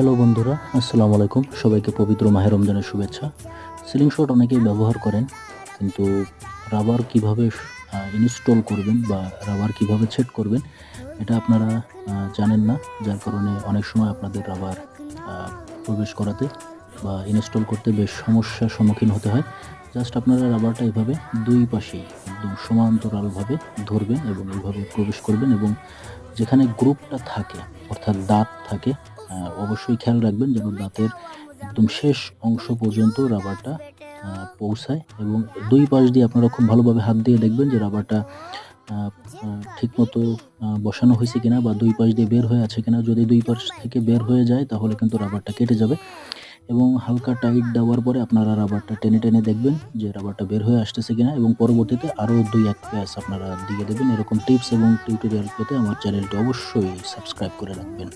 Hello বন্ধুরা, আসসালামু আলাইকুম। সবাইকে পবিত্র মাহের রমজানের শুভেচ্ছা। সিলিং শট অনেকেই ব্যবহার করেন, কিন্তু রাবার কীভাবে ইনস্টল করবেন বা রাবার কীভাবে সেট করবেন, এটা আপনারা জানেন না। যার কারণে অনেক সময় আপনাদের রাবার প্রবেশ করাতে বা ইনস্টল করতে বেশ সমস্যার সম্মুখীন হতে হয়। জাস্ট আপনারা রাবারটা এভাবে দুই পাশেই, একদম সমান্তরালভাবে ধরবেন এবং এইভাবে প্রবেশ করবেন এবং যেখানে গ্রুপটা থাকে, অর্থাৎ দাঁত থাকে অবশ্যই খেয়াল রাখবেন যেন দাঁতের একদম শেষ অংশ পর্যন্ত রাবারটা পৌঁছায় এবং দুই পাশ দিয়ে আপনারা খুব ভালোভাবে হাত দিয়ে দেখবেন যে রাবারটা ঠিক মতো বসানো হয়েছে কিনা বা দুই পাশ দিয়ে বের হয়ে আছে কিনা। যদি দুই পাশ থেকে বের হয়ে যায় তাহলে কিন্তু রাবারটা কেটে যাবে এবং হালকা টাইট দেওয়ার পরে আপনারা রাবারটা টেনে টেনে দেখবেন যে রাবারটা বের হয়ে আসতেছে কিনা এবং পরবর্তীতে আরও দুই, এক প্যাচ আপনারা দিয়ে দেবেন। এরকম টিপস এবং টিউটোরিয়াল পেতে আমার চ্যানেলটি অবশ্যই সাবস্ক্রাইব করে রাখবেন।